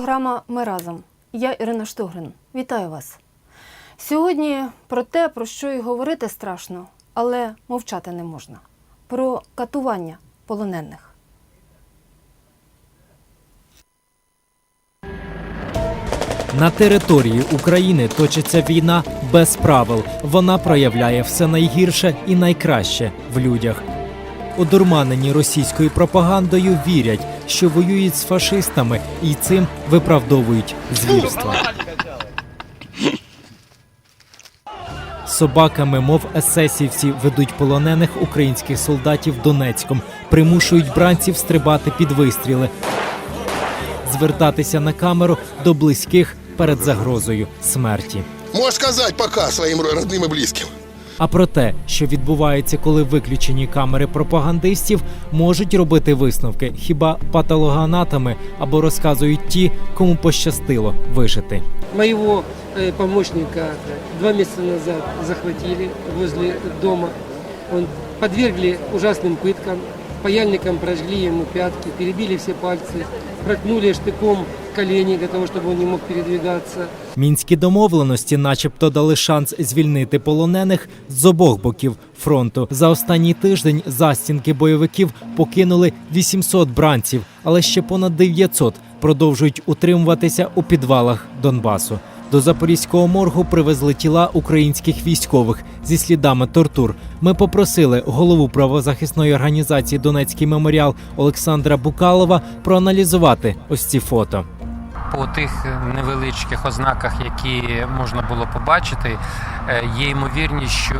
програма Ми разом. Я Ірина Штугрин. Вітаю вас. Сьогодні про те, про що і говорити страшно, але мовчати не можна. Про катування полонених. На території України точиться війна без правил. Вона проявляє все найгірше і найкраще в людях. Одурманені російською пропагандою вірять, що воюють з фашистами і цим виправдовують звірства. Собаками, мов есесівці, ведуть полонених українських солдатів Донецьком, примушують бранців стрибати під вистріли, звертатися на камеру до близьких перед загрозою смерті. Можешь сказать пока своим родным и близким. А про те, що відбувається, коли виключені камери пропагандистів, можуть робити висновки хіба патологоанатами або розказують ті, кому пощастило вижити. Моего э, помощника два месяца назад захватили возле дома. Он подвергли ужасным пыткам, паяльником прожгли ему пятки, перебили все пальцы, проткнули штыком колени для того, чтобы он не мог передвигаться. Мінські домовленості, начебто, дали шанс звільнити полонених з обох боків фронту. За останній тиждень застінки бойовиків покинули 800 бранців, але ще понад 900 продовжують утримуватися у підвалах Донбасу. До запорізького моргу привезли тіла українських військових зі слідами тортур. Ми попросили голову правозахисної організації Донецький меморіал Олександра Букалова проаналізувати ось ці фото. По тих невеличких ознаках, які можна було побачити, е, є ймовірність, що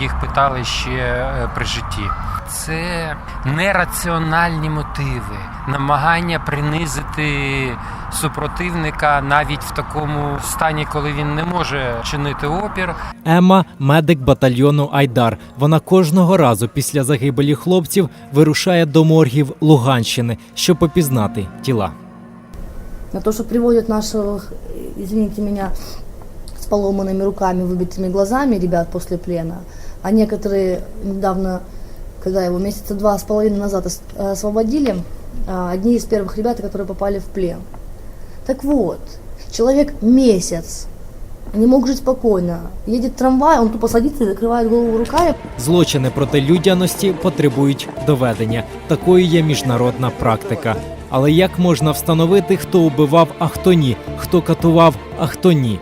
їх питали ще е, при житті. Це нераціональні мотиви, намагання принизити супротивника навіть в такому стані, коли він не може чинити опір. Емма медик батальйону Айдар. Вона кожного разу після загибелі хлопців вирушає до моргів Луганщини, щоб опізнати тіла На то, что приводят наших, извините меня, с поломанными руками, выбитыми глазами ребят после плена, а некоторые недавно, когда его месяца два с половиной назад ос- э, освободили, а, одни из первых ребят, которые попали в плен. Так вот, человек месяц не мог жить спокойно. Едет трамвай, он тупо садится и закрывает голову руками, Злочини проти людяності потребують доведення. Такою є міжнародна практика. Але як можна встановити, хто убивав, а хто ні, хто катував, а хто ні?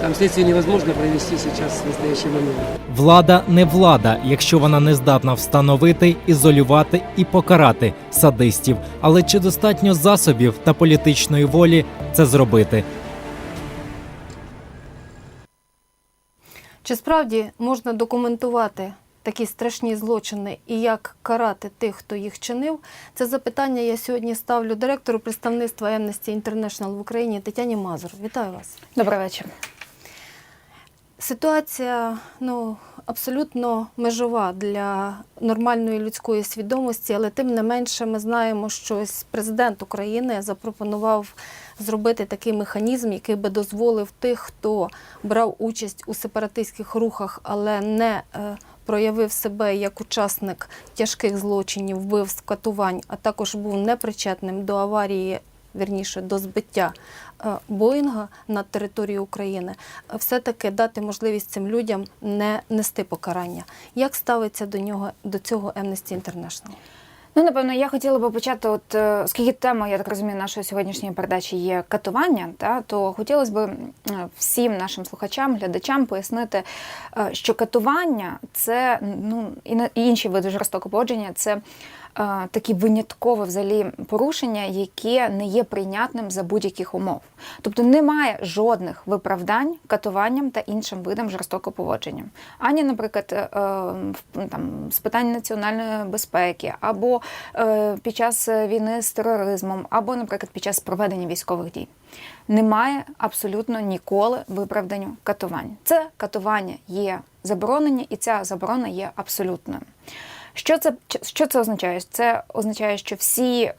Там следствие невозможно провести сейчас в настоящий момент. Влада не влада, якщо вона не здатна встановити, ізолювати і покарати садистів. Але чи достатньо засобів та політичної волі це зробити? Чи справді можна документувати такі страшні злочини і як карати тих, хто їх чинив? Це запитання я сьогодні ставлю директору представництва Amnesty International в Україні Тетяні Мазур. Вітаю вас. Добрий вечір. Ситуація ну, абсолютно межова для нормальної людської свідомості, але тим не менше ми знаємо, що ось президент України запропонував зробити такий механізм, який би дозволив тих, хто брав участь у сепаратистських рухах, але не е, проявив себе як учасник тяжких злочинів, вбивств, катувань, а також був непричетним до аварії. Вірніше до збиття е, Боїнга на території України, все-таки дати можливість цим людям не нести покарання. Як ставиться до нього до цього Amnesty International? Ну, напевно, я хотіла би почати, от е, оскільки тема, я так розумію, нашої сьогоднішньої передачі є катування, та, то хотілося б всім нашим слухачам, глядачам пояснити, е, що катування це ну, і інші види жорстокого поводження це е, такі виняткове взагалі порушення, яке не є прийнятним за будь-яких умов. Тобто немає жодних виправдань катуванням та іншим видам жорстокого поводження. Ані, наприклад, е, в- там, з питань національної безпеки, або е, під час війни з тероризмом, або, наприклад, під час проведення військових дій. Немає абсолютно ніколи виправданню катувань. Це катування є заборонені, і ця заборона є абсолютною. Що це, що це означає? Це означає, що всі е,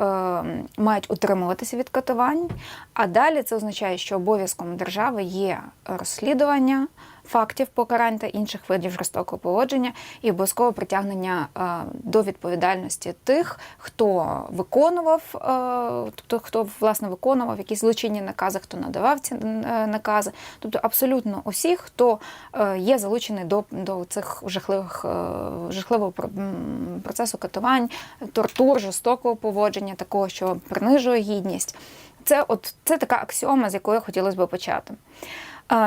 мають утримуватися від катувань, а далі це означає, що обов'язком держави є розслідування, фактів покарань та інших видів жорстокого поводження і обов'язково притягнення е, до відповідальності тих, хто виконував, е, тобто хто власне виконував якісь злочинні накази, хто надавав ці е, накази, тобто абсолютно усіх, хто є залучений до, до цих жахливих жахливого процесу катувань, тортур, жорстокого поводження, такого, що принижує гідність. Це от це така аксіома, з якої хотілося б почати.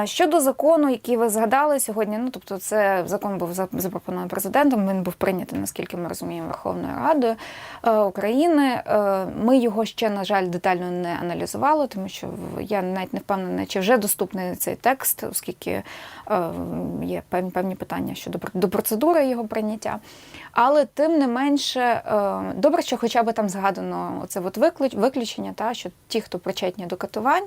Щодо закону, який ви згадали сьогодні, ну тобто, це закон був запропонований президентом. Він був прийнятий, наскільки ми розуміємо, Верховною Радою е, України. Е, Ми його ще, на жаль, детально не аналізували, тому що я навіть не впевнена, чи вже доступний цей текст, оскільки е, є певні питання щодо до процедури його прийняття. Але тим не менше, добре, що хоча б там згадано це от виключення, та що ті, хто причетні до катувань.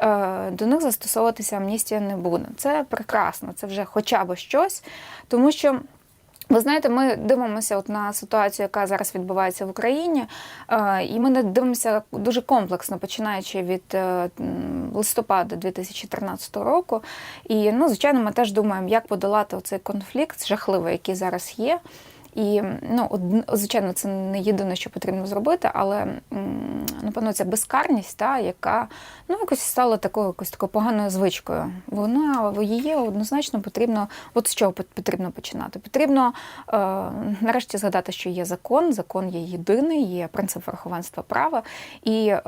Е, До них застосовуватися амністія не буде. Це прекрасно, це вже хоча б щось, тому що. Ви знаєте, ми дивимося от на ситуацію, яка зараз відбувається в Україні, е, і ми не дивимося дуже комплексно, починаючи від е, листопада 2013 року. І ну, звичайно, ми теж думаємо, як подолати цей конфлікт жахливий, який зараз є. І ну, од- звичайно, це не єдине, що потрібно зробити, але напевно ця безкарність, та, яка ну, якось стала такою якось такою поганою звичкою. Вона її однозначно потрібно, от з чого пот- потрібно починати. Потрібно е, нарешті згадати, що є закон, закон є єдиний, є принцип верховенства права, і е,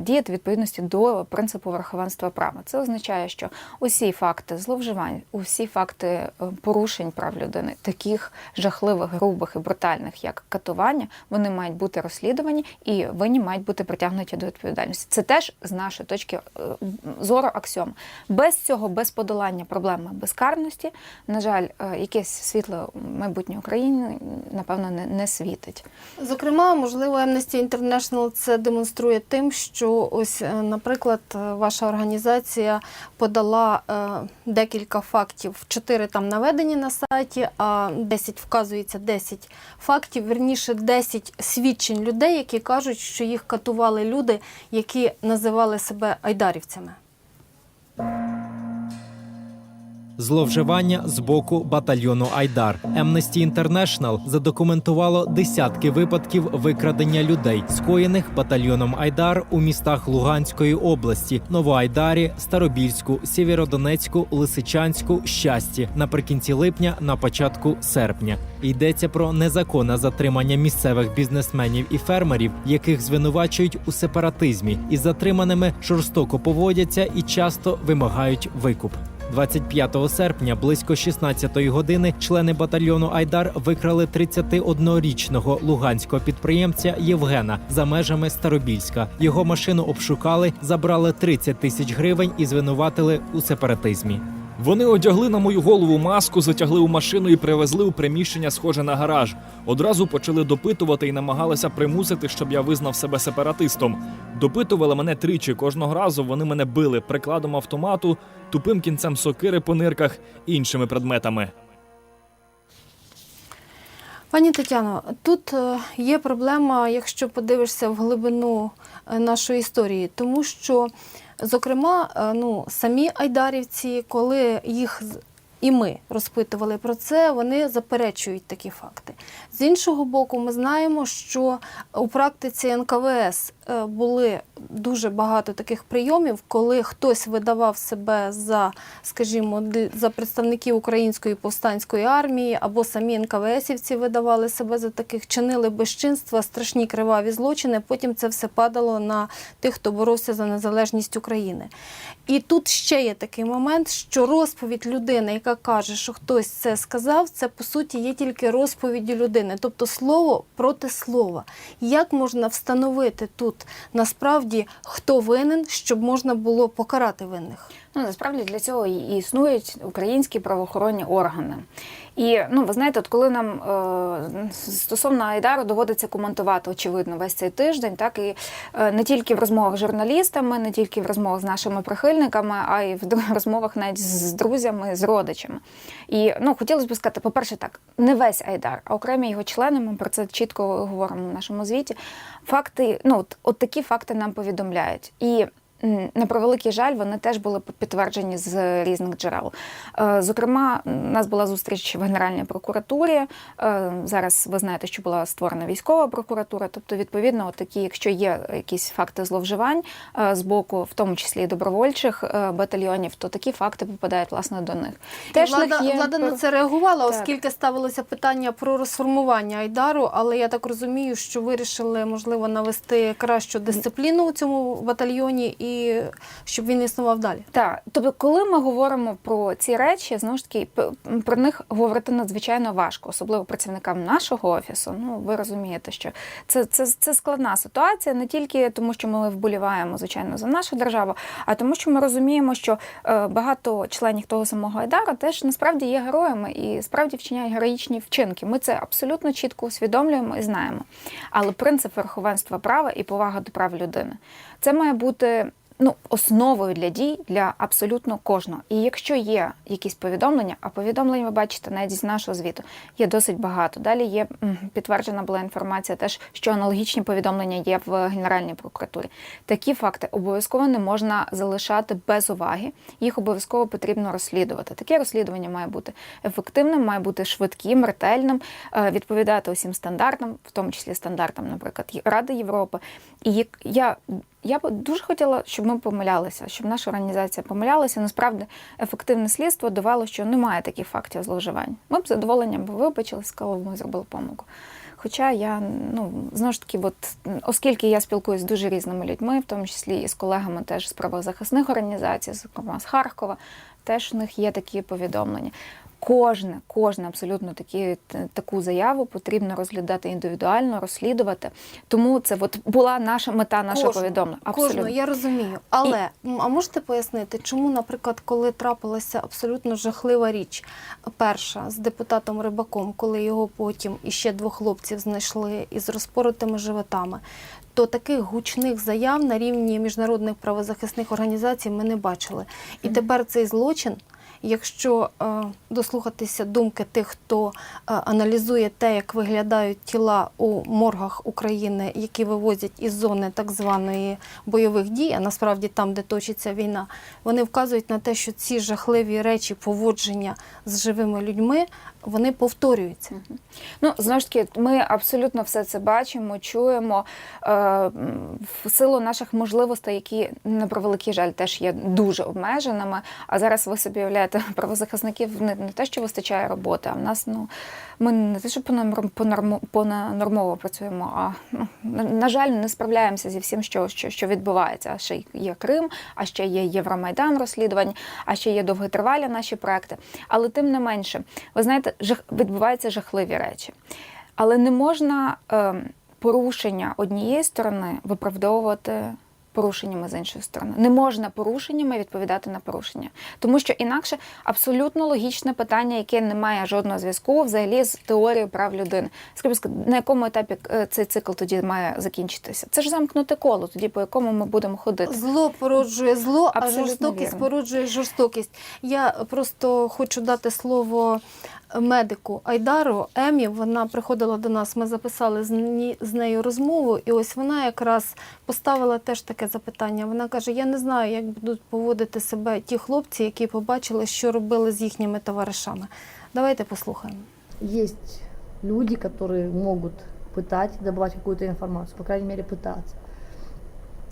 діяти відповідності до принципу верховенства права. Це означає, що усі факти зловживань, усі факти е, порушень прав людини, таких жахливих, грубих і брутальних, як катування, вони мають бути розслідувані і винні мають бути притягнуті до відповідальності. Це теж з нашої точки е, зору аксіом. Без цього, без подолання проблеми безкарності, на жаль, е, якесь світле майбутнє України напевно не, не світить. Зокрема, можливо, Amnesty International це демонструє тим, що ось, е, наприклад, ваша організація подала декілька фактів. Чотири там наведені на сайті, а 10 вказується 10 фактів, верніше 10 свідчень людей, які кажуть, що їх катували люди, які називали себе айдарівцями. Зловживання з боку батальйону Айдар Amnesty International задокументувало десятки випадків викрадення людей, скоєних батальйоном Айдар у містах Луганської області, Новоайдарі, Старобільську, Сєвєродонецьку, Лисичанську, Щасті наприкінці липня, на початку серпня. Йдеться про незаконне затримання місцевих бізнесменів і фермерів, яких звинувачують у сепаратизмі, і затриманими жорстоко поводяться і часто вимагають викуп. 25 серпня близько 16-ї години члени батальйону Айдар викрали 31-річного луганського підприємця Євгена за межами Старобільська. Його машину обшукали, забрали 30 тисяч гривень і звинуватили у сепаратизмі. Вони одягли на мою голову маску, затягли у машину і привезли у приміщення, схоже на гараж. Одразу почали допитувати і намагалися примусити, щоб я визнав себе сепаратистом. Допитували мене тричі. Кожного разу вони мене били прикладом автомату, тупим кінцем сокири по нирках і іншими предметами. Пані Тетяно, тут е, є проблема, якщо подивишся в глибину е, нашої історії, тому що, зокрема, е, ну, самі айдарівці, коли їх і ми розпитували про це, вони заперечують такі факти. З іншого боку, ми знаємо, що у практиці НКВС е, були дуже багато таких прийомів, коли хтось видавав себе за, скажімо, за представників української повстанської армії, або самі НКВСівці видавали себе за таких, чинили безчинства, страшні криваві злочини. Потім це все падало на тих, хто боровся за незалежність України. І тут ще є такий момент, що розповідь людини, яка каже, що хтось це сказав, це по суті є тільки розповіді людини, тобто слово проти слова. Як можна встановити тут насправді хто винен, щоб можна було покарати винних? Ну, насправді для цього і існують українські правоохоронні органи. І ну, ви знаєте, от коли нам е, стосовно Айдару доводиться коментувати, очевидно, весь цей тиждень, так і е, не тільки в розмовах з журналістами, не тільки в розмовах з нашими прихильниками, а й в розмовах навіть з друзями, з родичами. І ну, хотілося б сказати, по-перше, так, не весь Айдар, а окремі його члени, ми про це чітко говоримо в нашому звіті. Факти, ну, от, от такі факти нам повідомляють. І на превеликий жаль, вони теж були підтверджені з різних джерел. Е, Зокрема, у нас була зустріч в Генеральній прокуратурі. Е, Зараз ви знаєте, що була створена військова прокуратура. Тобто, відповідно, такі, якщо є якісь факти зловживань е, з боку, в тому числі і добровольчих батальйонів, то такі факти попадають власне до них. Теж влада, є влада на це реагувала, Так. оскільки ставилося питання про розформування Айдару, але я так розумію, що вирішили, можливо, навести кращу дисципліну у цьому батальйоні і щоб він існував далі. Так, тобто, коли ми говоримо про ці речі, знову ж таки, про них говорити надзвичайно важко, особливо працівникам нашого офісу. Ну, ви розумієте, що це, це, це складна ситуація, не тільки тому, що ми вболіваємо, звичайно, за нашу державу, а тому, що ми розуміємо, що е, багато членів того самого Айдара теж насправді є героями і справді вчиняють героїчні вчинки. Ми це абсолютно чітко усвідомлюємо і знаємо. Але принцип верховенства права і повага до прав людини це має бути ну, основою для дій для абсолютно кожного. І якщо є якісь повідомлення, а повідомлень ви бачите навіть з нашого звіту, є досить багато. Далі є підтверджена була інформація, теж що аналогічні повідомлення є в Генеральній прокуратурі. Такі факти обов'язково не можна залишати без уваги. Їх обов'язково потрібно розслідувати. Таке розслідування має бути ефективним, має бути швидким, ретельним, е, відповідати усім стандартам, в тому числі стандартам, наприклад, Ради Європи. І я я б дуже хотіла, щоб ми помилялися, щоб наша організація помилялася. Насправді ефективне слідство давало, що немає таких фактів зловживань. Ми б з задоволенням вибачили, сказали, ми зробили помилку. Хоча я ну знову ж таки, от оскільки я спілкуюся з дуже різними людьми, в тому числі і з колегами теж з правозахисних організацій, зокрема з Харкова, теж в них є такі повідомлення. Кожне, кожне абсолютно такі, таку заяву потрібно розглядати індивідуально, розслідувати. Тому це от була наша мета нашого повідомлення. Кожну, я розумію. Але м, а можете пояснити, чому, наприклад, коли трапилася абсолютно жахлива річ, перша з депутатом Рибаком, коли його потім іще двох хлопців знайшли із розпоротими животами, то таких гучних заяв на рівні міжнародних правозахисних організацій ми не бачили. І тепер цей злочин. Якщо е, дослухатися думки тих, хто е, аналізує те, як виглядають тіла у моргах України, які вивозять із зони так званої бойових дій, а насправді там, де точиться війна, вони вказують на те, що ці жахливі речі поводження з живими людьми вони повторюються. Ну, знову ж таки, ми абсолютно все це бачимо, чуємо е, в силу наших можливостей, які на превеликий жаль теж є дуже обмеженими. А зараз ви собі уявляєте, правозахисників не, не те, що вистачає роботи, а в нас ну ми не те, що понорм- понорм- понанормово працюємо, а ну, на, жаль, не справляємося зі всім, що, що, що відбувається. А ще є Крим, а ще є Євромайдан розслідувань, а ще є довготривалі наші проекти. Але тим не менше, ви знаєте, жах, відбуваються жахливі речі. Але не можна е, порушення однієї сторони виправдовувати порушеннями з іншої сторони. Не можна порушеннями відповідати на порушення. Тому що інакше абсолютно логічне питання, яке не має жодного зв'язку взагалі з теорією прав людини. Скажіть, на якому етапі е, цей цикл тоді має закінчитися? Це ж замкнуте коло, тоді по якому ми будемо ходити. Зло породжує зло, а жорстокість вірно. породжує жорстокість. Я просто хочу дати слово медику Айдару Емі. Вона приходила до нас. Ми записали з ні- з нею розмову, і ось вона якраз поставила теж таке запитання. Вона каже: Я не знаю, як будуть поводити себе ті хлопці, які побачили, що робили з їхніми товаришами. Давайте послухаємо. Есть люди, которые могут пытать, добывать какую-то информацию, по крайней мере, пытаться.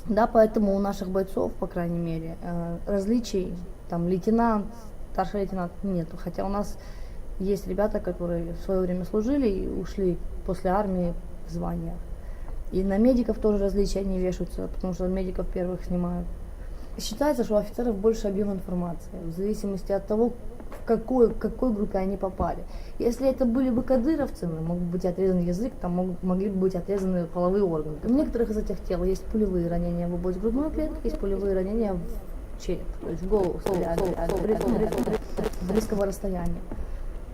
Да, поэтому у наших бойцов, по крайней мере, э, различий, там, лейтенант, старший лейтенант нету. Хотя у нас есть ребята, которые в свое время служили и ушли после армии в званиях. И на медиков тоже различия не вешаются, потому что медиков первых снимают. Считается, что у офицеров больше объем информации, в зависимости от того, в какой, к какой группе они попали. Если это были бы кадыровцами, мог бы быть отрезан язык, там мог- могли бы быть отрезаны половые органы. У некоторых из этих тел есть пулевые ранения в область грудной клетки, есть пулевые ранения в череп, то есть в голову стреляли с близкого расстояния.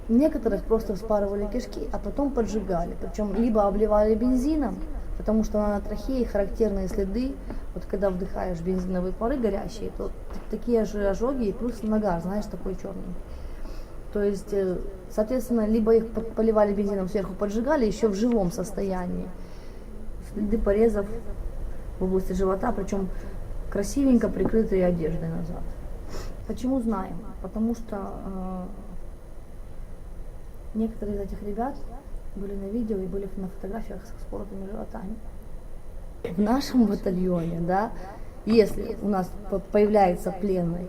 Некоторых просто вспарывали кишки, а потом поджигали. Причем либо обливали бензином, потому что на трахее характерные следы. Вот когда вдыхаешь бензиновые пары горящие, то такие же ожоги и плюс нагар, знаешь, такой черный. То есть, э, соответственно, либо их поливали бензином сверху, поджигали еще в живом состоянии. Следы порезов в области живота, причем красивенько прикрытые одеждой назад. Почему знаем? Потому что э, некоторые из этих ребят были на видео и были на фотографиях с споротыми животами. В нашем батальоне, да, если у нас по- появляется пленный,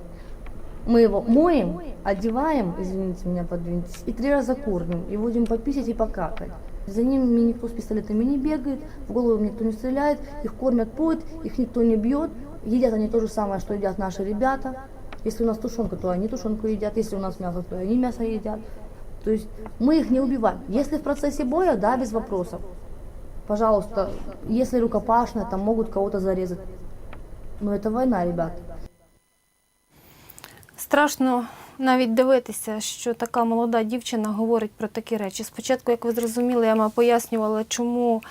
мы его моем, одеваем, извините меня, подвиньтесь, и три раза кормим, и будем пописать и покакать. За ними никто с пистолетами не бегает, в голову никто не стреляет, их кормят, поют, их никто не бьет. Едят они то же самое, что едят наши ребята. Если у нас тушенка, то они тушенку едят, если у нас мясо, то они мясо едят. То есть мы их не убиваем. Если в процессе боя, да, без вопросов. Пожалуйста, если рукопашная, там могут кого-то зарезать. Но это война, ребят. Страшно навіть дивитися, що така молода дівчина говорить про такі речі. Спочатку, як ви зрозуміли, я вам пояснювала, чому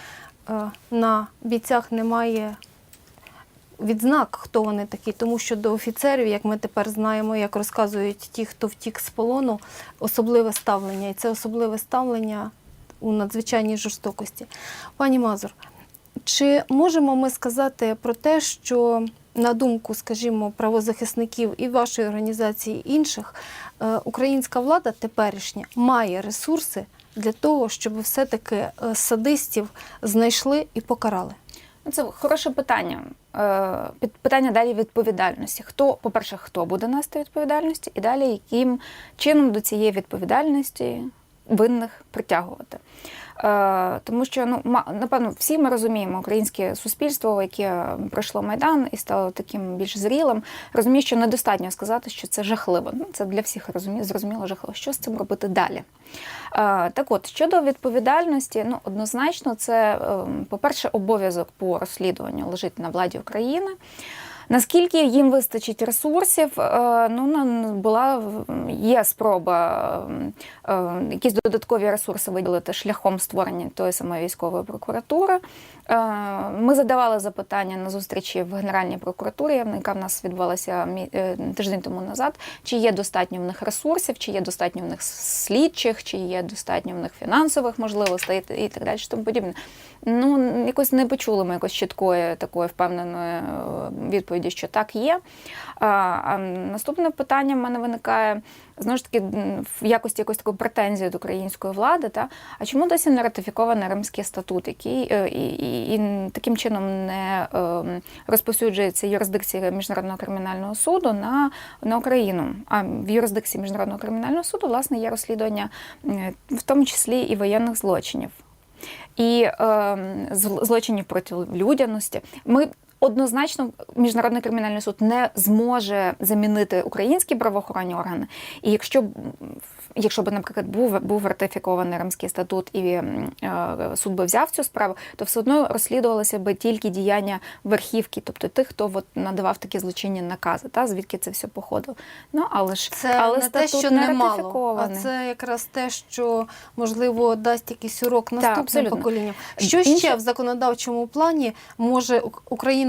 е, на бійцях немає відзнак, хто вони такі, тому що до офіцерів, як ми тепер знаємо, як розказують ті, хто втік з полону, особливе ставлення. І це особливе ставлення у надзвичайній жорстокості. Пані Мазур, чи можемо ми сказати про те, що на думку, скажімо, правозахисників і вашої організації, і інших, е, українська влада теперішня має ресурси для того, щоб все-таки е, садистів знайшли і покарали? Ну, Це хороше питання. Е, під- Питання далі відповідальності. Хто, по-перше, хто буде нести відповідальність, і далі яким чином до цієї відповідальності винних притягувати. Е, Тому що ну напевно всі ми розуміємо, українське суспільство, яке пройшло майдан і стало таким більш зрілим, розуміє, що недостатньо сказати, що це жахливо. Ну це для всіх розумі- зрозуміло жахливо. Що з цим робити далі? Е, Так от, щодо відповідальності, ну однозначно, це, ем, по-перше, обов'язок по розслідуванню лежить на владі України. Наскільки їм вистачить ресурсів, е, ну була є спроба е, якісь додаткові ресурси виділити шляхом створення тої самої військової прокуратури. Е, Ми задавали запитання на зустрічі в Генеральній прокуратурі, яка в нас відбулася тиждень тому назад. Чи є достатньо в них ресурсів, чи є достатньо в них слідчих, чи є достатньо в них фінансових можливостей і так далі. Тому подібне. Ну якось не почули ми якось чіткої такої впевненої е, відповіді, що так є. Наступне питання в мене виникає знову ж таки в якості якоїсь такої претензії до української влади. Та а чому досі не ратифікований Римський статут, який е, і, і, і таким чином не е, розповсюджується юрисдикція міжнародного кримінального суду на, на Україну? А в юрисдикції міжнародного кримінального суду власне є розслідування, в тому числі і воєнних злочинів і е, злочинів проти людяності. Ми однозначно міжнародний кримінальний суд не зможе замінити українські правоохоронні органи. І якщо якщо б, наприклад, був був ратифікований Римський статут і е, суд би взяв цю справу, то все одно розслідувалося би тільки діяння верхівки, тобто тих, хто от надавав такі злочинні накази, та звідки це все походило. Ну але ж Це але не те, що не немало, а це якраз те, що можливо дасть якийсь урок наступним поколінням. Що Інше- ще в законодавчому плані може Ук-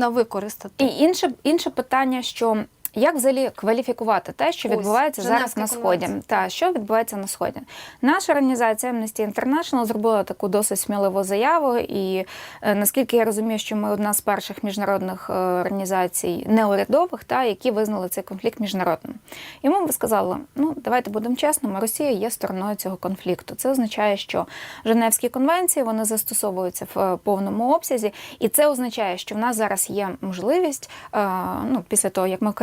Україна використати? І інше, інше питання, що як взагалі кваліфікувати те, що Ось, відбувається зараз на сході? Та що відбувається на сході? Наша організація Amnesty International зробила таку досить сміливу заяву, і е, наскільки я розумію, що ми одна з перших міжнародних е, організацій неурядових, та які визнали цей конфлікт міжнародним. І ми сказали: ну давайте будемо чесними, Росія є стороною цього конфлікту. Це означає, що Женевські конвенції вони застосовуються в е, повному обсязі, і це означає, що в нас зараз є можливість, е, ну після того як ми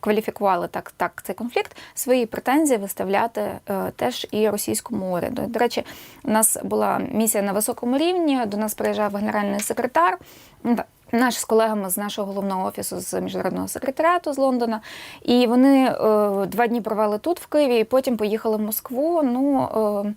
кваліфі- кваліфікували так, так цей конфлікт, свої претензії виставляти е, теж і російському уряду. До речі, у нас була місія на високому рівні. До нас приїжджав генеральний секретар. Наш з колегами з нашого головного офісу з міжнародного секретаріату з Лондона, і вони е, два дні провели тут, в Києві, і потім поїхали в Москву. Ну е,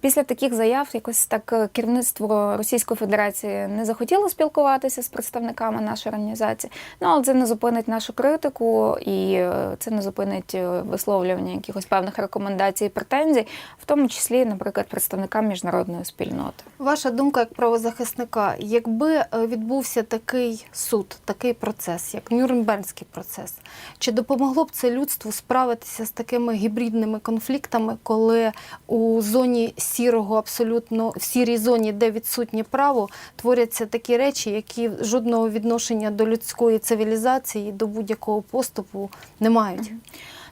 після таких заяв якось так е, керівництво Російської Федерації не захотіло спілкуватися з представниками нашої організації. Ну але це не зупинить нашу критику, і е, це не зупинить е, висловлювання якихось певних рекомендацій і претензій, в тому числі, наприклад, представникам міжнародної спільноти. Ваша думка як правозахисника, якби відбувся такий суд, такий процес, як Нюрнбернський процес, чи допомогло б це людству справитися з такими гібридними конфліктами, коли у зоні зоні сірого, абсолютно в сірій зоні, де відсутнє право, творяться такі речі, які жодного відношення до людської цивілізації, до будь-якого поступу не мають.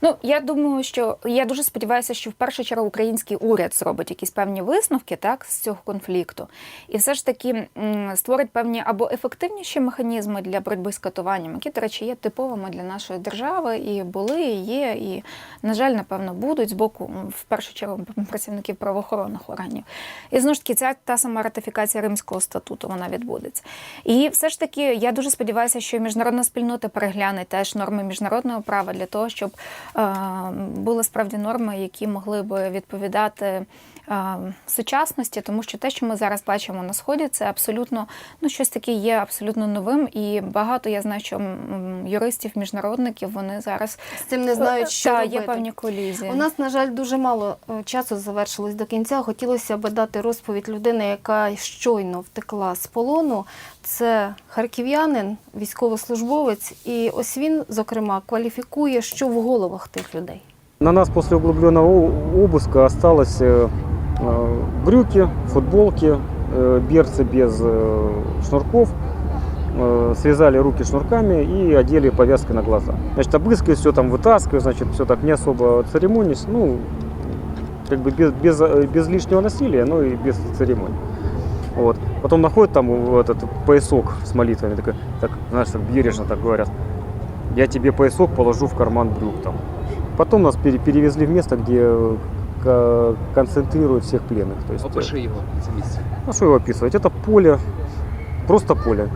Ну я думаю, що я дуже сподіваюся, що в першу чергу український уряд зробить якісь певні висновки так з цього конфлікту, і все ж таки створить певні або ефективніші механізми для боротьби з катуванням, які, до речі, є типовими для нашої держави, і були, і є, і на жаль, напевно, будуть з боку в першу чергу працівників правоохоронних органів. І знову ж таки, ця та сама ратифікація Римського статуту вона відбудеться. І все ж таки, я дуже сподіваюся, що міжнародна спільнота перегляне теж норми міжнародного права для того, щоб були справді норми, які могли би відповідати е, сучасності, тому що те, що ми зараз бачимо на сході, це абсолютно ну щось таке є абсолютно новим. І багато я знаю, що м, юристів, міжнародників вони зараз З цим не знають, що Та, робити. є певні колізії. У нас, на жаль, дуже мало е, часу завершилось до кінця. Хотілося б дати розповідь людини, яка щойно втекла з полону. Це харків'янин, військовослужбовець, і ось він, зокрема, кваліфікує, що в головах тих людей. На нас после углубленного о- обыска осталось э, э, брюки, футболки, э, берцы без э, шнурков. Э, Связали руки шнурками и одели повязкой на глаза. Значит, обыскивают, все там вытаскивают, значит, все так не особо церемонясь. Ну, как бы без, без, э, без лишнего насилия, но и без церемоний. Вот. Потом находят там э, этот поясок с молитвами, такой, так, знаешь, так бережно так говорят. Я тебе поясок положу в карман брюк там. Потом нас пере- перевезли в место, где э, ко- концентрируют всех пленных. То есть, э, його це місце. ну что его описывать? Это поле, просто поле.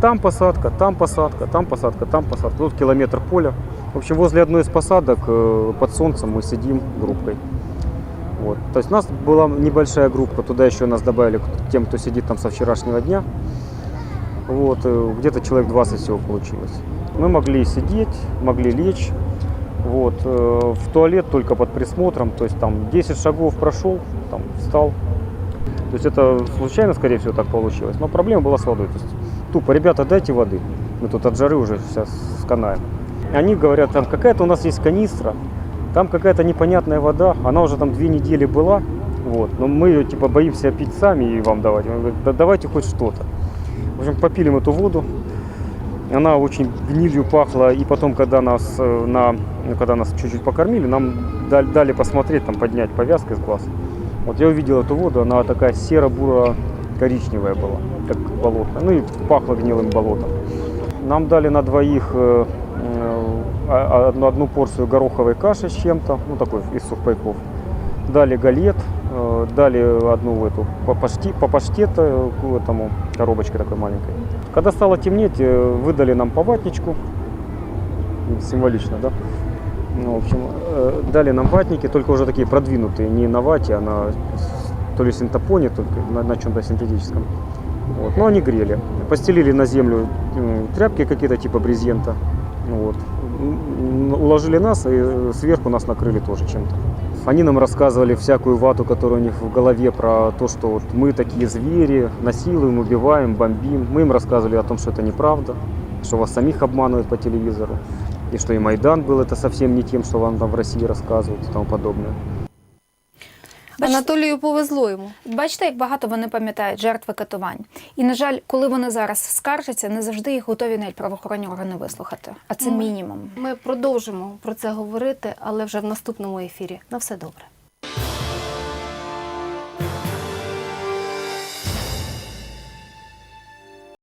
Там посадка, там посадка, там посадка, там посадка. Тут километр поля. В общем, возле одной из посадок э, под солнцем мы сидим группой. Вот. То есть у нас была небольшая группа, туда еще нас добавили тем, кто сидит там со вчерашнего дня. Вот, где-то человек 20 всего получилось. Мы могли сидеть, могли лечь. Вот, э, в туалет только под присмотром, то есть там 10 шагов прошел, там встал. То есть это случайно, скорее всего, так получилось. Но проблема была с водой. То есть тупо, ребята, дайте воды. Мы тут от жары уже сейчас сканаем. Они говорят, там какая-то у нас есть канистра, там какая-то непонятная вода, она уже там две недели была, вот, но мы ее типа боимся пить сами и вам давать. Он говорит, да давайте хоть что-то. В общем, попили мы эту воду, она очень гнилью пахла, и потом, когда нас, э, на, ну, когда нас чуть-чуть покормили, нам дали, дали посмотреть, там, поднять повязкой с глаз. Вот я увидел эту воду, она такая серо-буро-коричневая была, как болотная, ну и пахло гнилым болотом. Нам дали на двоих э, э, одну, одну порцию гороховой каши с чем-то, ну такой из сухпайков. Дали галет, дали одну эту по, пашти, по паштета э, к этому коробочке такой маленькой. Когда стало темнеть, э, выдали нам по ватничку, символично, да? Ну, в общем, э, дали нам ватники, только уже такие продвинутые, не на вате, а на то ли синтепоне, только на, на чем-то синтетическом. Вот. Но они грели. Постелили на землю тряпки какие-то типа брезента. Вот. Уложили нас и э, сверху нас накрыли тоже чем-то. Они нам рассказывали всякую вату, которая у них в голове про то, что вот мы такие звери, насилуем, убиваем, бомбим. Мы им рассказывали о том, что это неправда, что вас самих обманывают по телевизору, и что и Майдан был это совсем не тем, что вам там в России рассказывают и тому подобное. Анатолію повезло йому. Бачите, як багато вони пам'ятають жертви катувань. І, на жаль, коли вони зараз скаржаться, не завжди їх готові навіть правоохоронні органи вислухати. А це мінімум. Ми продовжимо про це говорити, але вже в наступному ефірі. На все добре.